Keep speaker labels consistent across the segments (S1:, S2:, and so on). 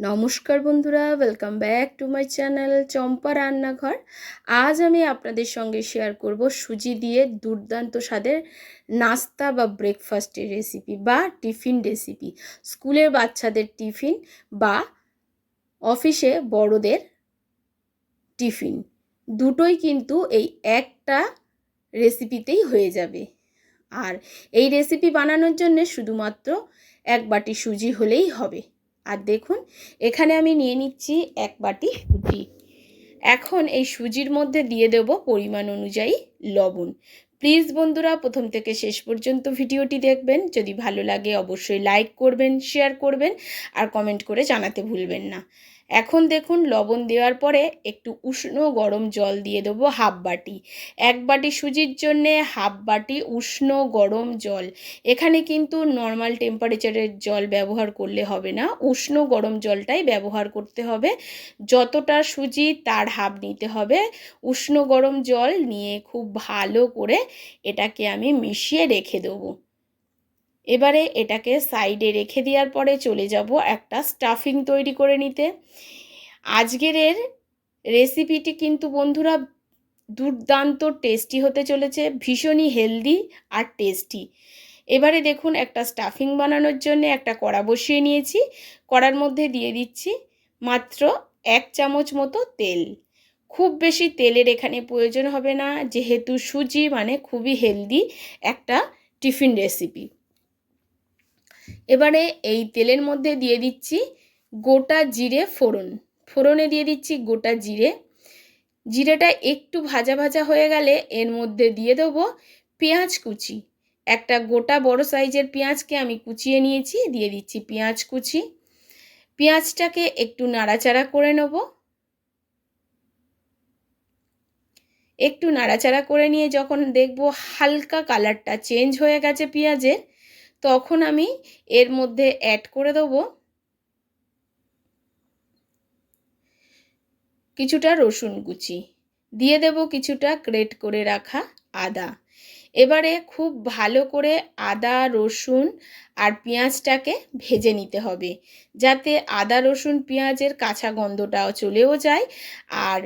S1: নমস্কার বন্ধুরা welcome back to my channel Champa রান্নাঘর। আজ আমি আপনাদের সঙ্গে শেয়ার করব সুজি দিয়ে দুর্দান্ত স্বাদের নাস্তা বা ব্রেকফাস্টের রেসিপি বা টিফিন রেসিপি স্কুলের বাচ্চাদের টিফিন বা অফিসে বড়দের টিফিন দুটোই কিন্তু এই একটা রেসিপিতেই হয়ে যাবে। আর এই রেসিপি বানানোর জন্য শুধুমাত্র এক বাটি সুজি হলেই হবে। আর দেখুন, এখানে আমি নিয়ে নিচ্ছি এক বাটি সুজি। এখন এই সুজির মধ্যে দিয়ে দেব পরিমাণ অনুযায়ী লবণ। প্লিজ বন্ধুরা, প্রথম থেকে শেষ পর্যন্ত ভিডিওটি দেখবেন। যদি ভালো লাগে, অবশ্যই লাইক করবেন, শেয়ার করবেন, আর কমেন্ট করে জানাতে ভুলবেন না। এখন দেখুন লবণ দেওয়ার পরে একটু উষ্ণ গরম জল দিয়ে দেবো হাফ বাটি। এক বাটি সুজির জন্যে হাফ বাটি উষ্ণ গরম জল। এখানে কিন্তু নর্মাল টেম্পারেচারের জল ব্যবহার করলে হবে না। উষ্ণ গরম জলটাই ব্যবহার করতে হবে। যতটা সুজি তার হাফ নিতে হবে। উষ্ণ গরম জল নিয়ে খুব ভালো করে এটাকে আমি মিশিয়ে রেখে দেবো। এবারে এটাকে সাইডে রেখে দেওয়ার পরে চলে যাব একটা স্টাফিং তৈরি করে নিতে। আজকের রেসিপিটি কিন্তু বন্ধুরা দুর্দান্ত টেস্টি হতে চলেছে, ভীষণই হেলদি আর টেস্টি। এবারে দেখুন একটা স্টাফিং বানানোর জন্য একটা কড়া বসিয়ে নিয়েছি। কড়ার মধ্যে দিয়ে দিচ্ছি মাত্র এক চামচ মতো তেল। খুব বেশি তেলের এখানে প্রয়োজন হবে না, যেহেতু সুজি মানে খুবই হেলদি একটা টিফিন রেসিপি। এবারে এই তেলের মধ্যে দিয়ে দিচ্ছি গোটা জিরে ফোড়ন। ফোড়নে দিয়ে দিচ্ছি গোটা জিরে। জিরেটা একটু ভাজা ভাজা হয়ে গেলে এর মধ্যে দিয়ে দেবো পেঁয়াজ কুচি। একটা গোটা বড় সাইজের পেঁয়াজকে আমি কুচিয়ে নিয়েছি, দিয়ে দিচ্ছি পেঁয়াজ কুচি। পেঁয়াজটাকে একটু নাড়াচাড়া করে নেব। একটু নাড়াচাড়া করে নিয়ে যখন দেখব হালকা কালারটা চেঞ্জ হয়ে গেছে পেঁয়াজের তখন আমি এর মধ্যে অ্যাড করে দেবো কিছুটা রসুন কুচি। দিয়ে দেব কিছুটা গ্রেট করে রাখা আদা। এবারে খুব ভালো করে আদা, রসুন আর পেঁয়াজটাকে ভেজে নিতে হবে যাতে আদা, রসুন, পেঁয়াজের কাঁচা গন্ধটাও চলেও যায় আর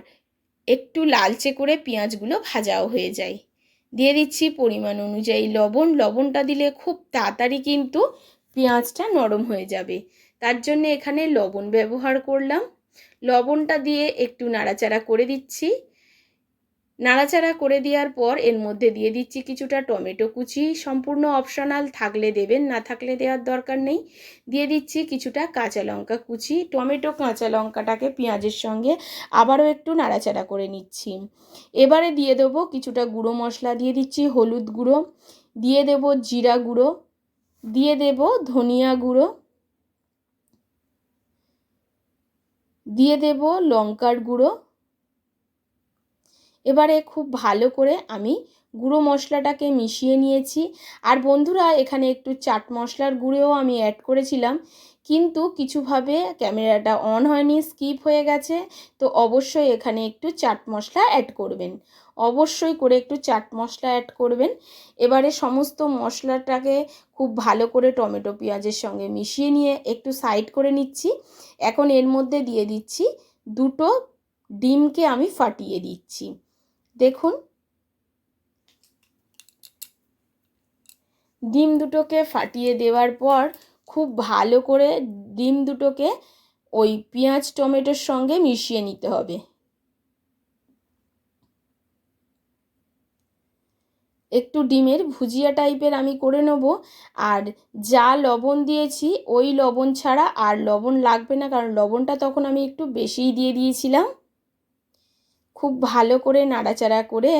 S1: একটু লালচে করে পেঁয়াজগুলো ভাজাও হয়ে যায়। দিয়ে দিচ্ছি পরিমাণ অনুযায়ী লবণ। লবণটা দিলে খুব তাড়াতাড়ি কিন্তু পেঁয়াজটা নরম হয়ে যাবে। তার জন্য এখানে লবণ ব্যবহার করলাম। লবণটা দিয়ে একটু নাড়াচাড়া করে দিচ্ছি। নাড়াচাড়া করে দেওয়ার পর এর মধ্যে দিয়ে দিচ্ছি কিছুটা টমেটো কুচি। সম্পূর্ণ অপশনাল থাকলে দেবেন, না থাকলে দেওয়ার দরকার নেই। দিয়ে দিচ্ছি কিছুটা কাঁচা লঙ্কা কুচি। টমেটো কাঁচা লঙ্কাটাকে পেঁয়াজের সঙ্গে আবারও একটু নাড়াচাড়া করে নিচ্ছি। এবারে দিয়ে দেবো কিছুটা গুঁড়ো মশলা, দিয়ে দিচ্ছি হলুদ গুঁড়ো, দিয়ে দেব জিরা গুঁড়ো, দিয়ে দেব ধনিয়া গুঁড়ো, দিয়ে দেব লঙ্কার গুঁড়ো এবারে খুব ভালো করে আমি গুঁড়ো মশলাটাকে মিশিয়ে নিয়েছি। আর বন্ধুরা, এখানে একটু চাট মশলার গুঁড়োও আমি অ্যাড করেছিলাম। কিন্তু কিছুভাবে ক্যামেরাটা অন হয়নি স্কিপ হয়ে গেছে। তো অবশ্যই এখানে একটু চাট মশলা অ্যাড করবেন। অবশ্যই করে একটু চাট মশলা অ্যাড করবেন। এবারে সমস্ত মশলাটাকে খুব ভালো করে টমেটো পেঁয়াজের সঙ্গে মিশিয়ে নিয়ে একটু সাইড করে নিচ্ছি। এখন এর মধ্যে দিয়ে দিচ্ছি দুটো ডিমকে আমি ফাটিয়ে দিচ্ছি। দেখুন। ডিম দুটোকে ফাটিয়ে দেওয়ার পর খুব ভালো করে ডিম দুটোকে ওই পেঁয়াজ, টমেটোর সঙ্গে মিশিয়ে নিতে হবে। একটু ডিমের ভুজিয়া টাইপের আমি করে নেব। আর যা লবণ দিয়েছি, ওই লবণ ছাড়া আর লবণ লাগবে না, কারণ লবণটা তখন আমি একটু বেশিই দিয়ে দিয়েছিলাম। খুব ভালো করে নাড়াচাড়া করে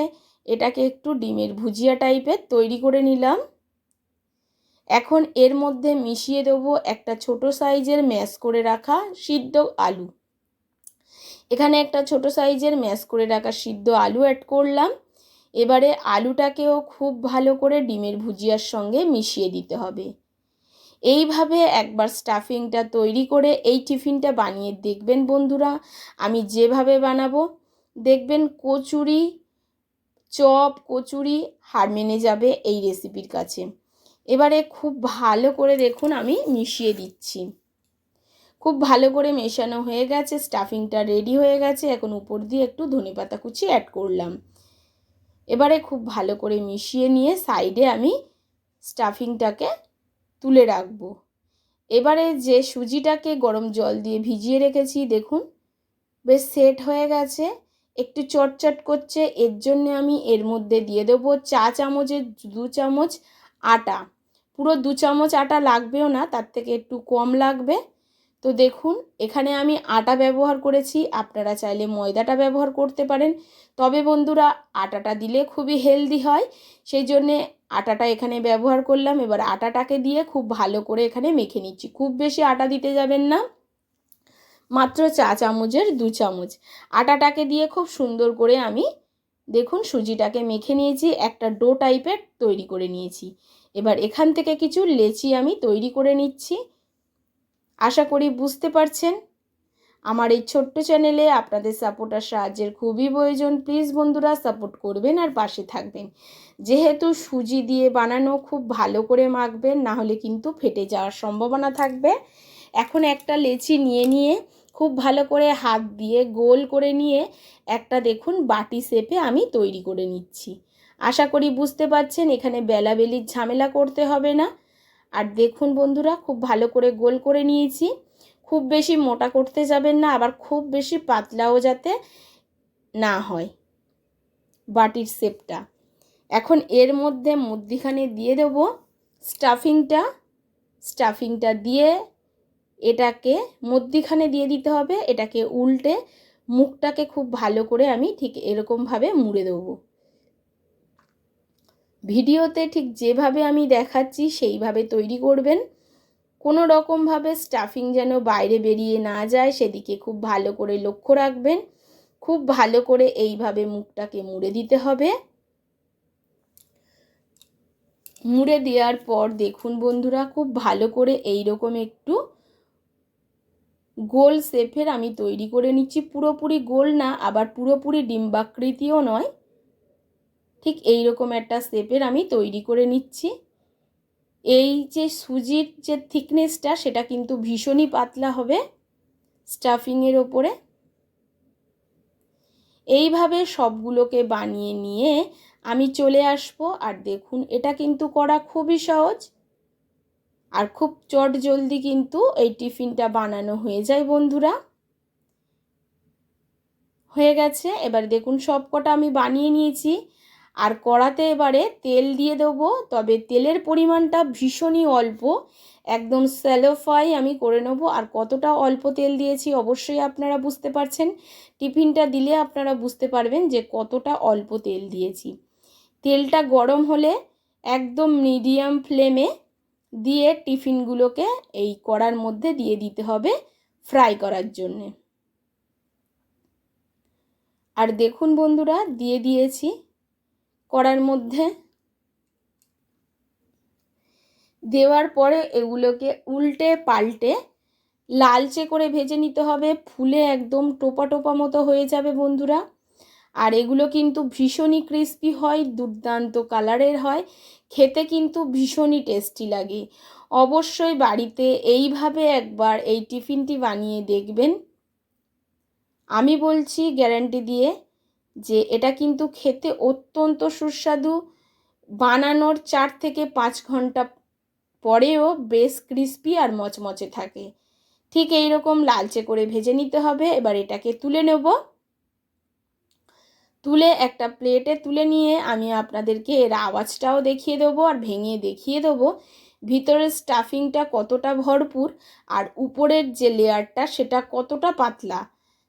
S1: এটাকে একটু ডিমের ভুজিয়া টাইপের তৈরি করে নিলাম। এখন এর মধ্যে মিশিয়ে দেবো একটা ছোট সাইজের ম্যাশ করে রাখা সিদ্ধ আলু। এখানে একটা ছোট সাইজের ম্যাশ করে রাখা সিদ্ধ আলু অ্যাড করলাম। এবারে আলুটাকেও খুব ভালো করে ডিমের ভুজিয়ার সঙ্গে মিশিয়ে দিতে হবে। এইভাবে একবার স্টাফিংটা তৈরি করে এই টিফিনটা বানিয়ে দেখবেন বন্ধুরা। আমি যেভাবে বানাবো দেখবেন কচুরি, চপ, কচুরি হার মেনে যাবে এই রেসিপির কাছে। এবারে খুব ভালো করে দেখুন আমি মিশিয়ে দিচ্ছি। খুব ভালো করে মেশানো হয়ে গেছে স্টাফিংটা রেডি হয়ে গেছে, এখন উপর দিয়ে একটু ধনেপাতা কুচি অ্যাড করলাম। এবারে খুব ভালো করে মিশিয়ে নিয়ে সাইডে আমি স্টাফিংটাকে তুলে রাখব। এবারে যে সুজিটাকে গরম জল দিয়ে ভিজিয়ে রেখেছি, দেখুন, বেশ সেট হয়ে গেছে। একটু চটচট করছে, এর জন্য আমি এর মধ্যে দিয়ে দেবো চা চামচের দু চামচ আটা। পুরো দু চামচ আটা লাগবেও না, তার থেকে একটু কম লাগবে। তো দেখুন, এখানে আমি আটা ব্যবহার করেছি, আপনারা চাইলে ময়দাটা ব্যবহার করতে পারেন। তবে বন্ধুরা, আটাটা দিলে খুবই হেলদি হয়, সেই জন্যে আটাটা এখানে ব্যবহার করলাম। এবার আটাটাকে দিয়ে খুব ভালো করে এখানে মেখে নিচ্ছি। খুব বেশি আটা দিতে যাবেন না। মাত্র চা চামচের দু চামচ। আটাটাকে দিয়ে খুব সুন্দর করে আমি, দেখুন সুজিটাকে মেখে নিয়েছি, একটা ডো টাইপের তৈরি করে নিয়েছি। এবার এখান থেকে কিছু লেচি আমি তৈরি করে নিচ্ছি। আশা করি বুঝতে পারছেন। আমার এই ছোট্ট চ্যানেলে আপনাদের সাপোর্ট আর সাহায্যের খুবই প্রয়োজন। প্লিজ বন্ধুরা, সাপোর্ট করবেন আর পাশে থাকবেন। যেহেতু সুজি দিয়ে বানানো খুব ভালো করে মাখবেন, না হলে কিন্তু ফেটে যাওয়ার সম্ভাবনা থাকবে। এখন একটা লেচি নিয়ে নিয়ে খুব ভালো করে হাত দিয়ে গোল করে নিয়ে একটা দেখুন বাটি শেপে আমি তৈরি করে নিচ্ছি। আশা করি বুঝতে পারছেন, এখানে বেলাবেলির ঝামেলা করতে হবে না। আর দেখুন বন্ধুরা, খুব ভালো করে গোল করে নিয়েছি। খুব বেশি মোটা করতে যাবেন না, আবার খুব বেশি পাতলাও যাতে না হয় বাটির শেপটা। এখন এর মধ্যে মধ্যিখানে দিয়ে দেবো স্টাফিংটা। স্টাফিংটা দিয়ে এটাকে মধ্যিখানে দিয়ে দিতে হবে, এটাকে উল্টে মুখটাকে খুব ভালো করে আমি ঠিক এরকমভাবে মুড়ে দেবো। ভিডিওতে ঠিক যেভাবে আমি দেখাচ্ছি সেইভাবে তৈরি করবেন। কোনো রকমভাবে স্টাফিং যেন বাইরে বেরিয়ে না যায়, সেদিকে খুব ভালো করে লক্ষ্য রাখবেন। খুব ভালো করে এইভাবে মুখটাকে মুড়ে দিতে হবে। মুড়ে দেওয়ার পর দেখুন বন্ধুরা, খুব ভালো করে এই রকম একটু গোল শেপের আমি তৈরি করে নিচ্ছি। পুরোপুরি গোল না, আবার পুরোপুরি ডিম্বাকৃতিও নয়। ঠিক এই রকম একটা শেপের আমি তৈরি করে নিচ্ছি। এই যে সুজির যে থিকনেসটা, সেটা কিন্তু ভীষণই পাতলা হবে স্টাফিংয়ের ওপরে। এইভাবে সবগুলোকে বানিয়ে নিয়ে আমি চলে আসব। আর দেখুন, এটা কিন্তু করা খুবই সহজ। আর খুব চট জলদি কিন্তু এই টিফিনটা বানানো হয়ে যায়, বন্ধুরা। হয়ে গেছে। এবার দেখুন সব কটা আমি বানিয়ে নিয়েছি। আর কড়াতে এবারে তেল দিয়ে দেবো, তবে তেলের পরিমাণটা ভীষণই অল্প। একদম স্যালো ফ্রাই আমি করে নেব। আর কতটা অল্প তেল দিয়েছি অবশ্যই আপনারা বুঝতে পারছেন। টিফিনটা দিলে আপনারা বুঝতে পারবেন যে কতটা অল্প তেল দিয়েছি। তেলটা গরম হলে একদম মিডিয়াম ফ্লেমে দিয়ে টিফিনগুলোকে এই কড়ার মধ্যে দিয়ে দিতে হবে ফ্রাই করার জন্যে। আর দেখুন বন্ধুরা, দিয়ে দিয়েছি কড়ার মধ্যে। দেওয়ার পরে এগুলোকে উল্টে পাল্টে লালচে করে ভেজে নিতে হবে। ফুলে একদম টোপা টোপা মতো হয়ে যাবে বন্ধুরা। আর এগুলো কিন্তু ভীষণই ক্রিস্পি হয়, দুর্দান্ত কালারের হয়, খেতে কিন্তু ভীষণই টেস্টি লাগে। অবশ্যই বাড়িতে এইভাবে একবার এই টিফিনটি বানিয়ে দেখবেন। আমি বলছি গ্যারান্টি দিয়ে যে এটা কিন্তু খেতে অত্যন্ত সুস্বাদু। বানানোর চার থেকে পাঁচ ঘণ্টা পরেও বেশ ক্রিস্পি আর মচমচে থাকে। ঠিক এই রকম লালচে করে ভেজে নিতে হবে, এবার এটাকে তুলে নেব। তুলে একটা প্লেটে তুলে নিয়ে আমি আপনাদেরকে এর আওয়াজটাও দেখিয়ে দেবো আর ভেঙে দেখিয়ে দেবো। ভিতরের স্টাফিংটা কতটা ভরপুর আর উপরের যে লেয়ারটা সেটা কতটা পাতলা।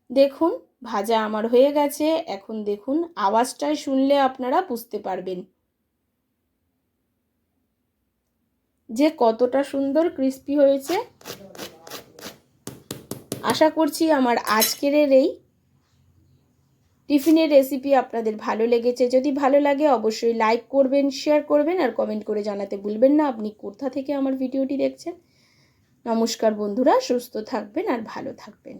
S1: দেখুন, ভাজা আমার হয়ে গেছে। এখন দেখুন আওয়াজটাই শুনলে আপনারা বুঝতে পারবেন। যে কতটা সুন্দর ক্রিস্পি হয়েছে। আশা করছি আমার আজকের এই টিফিনের রেসিপি আপনাদের ভালো লেগেছে। যদি ভালো লাগে, অবশ্যই লাইক করবেন শেয়ার করবেন আর কমেন্ট করে জানাতে ভুলবেন না। আপনি কোথা থেকে আমার ভিডিওটি দেখছেন? নমস্কার বন্ধুরা, সুস্থ থাকবেন আর ভালো থাকবেন।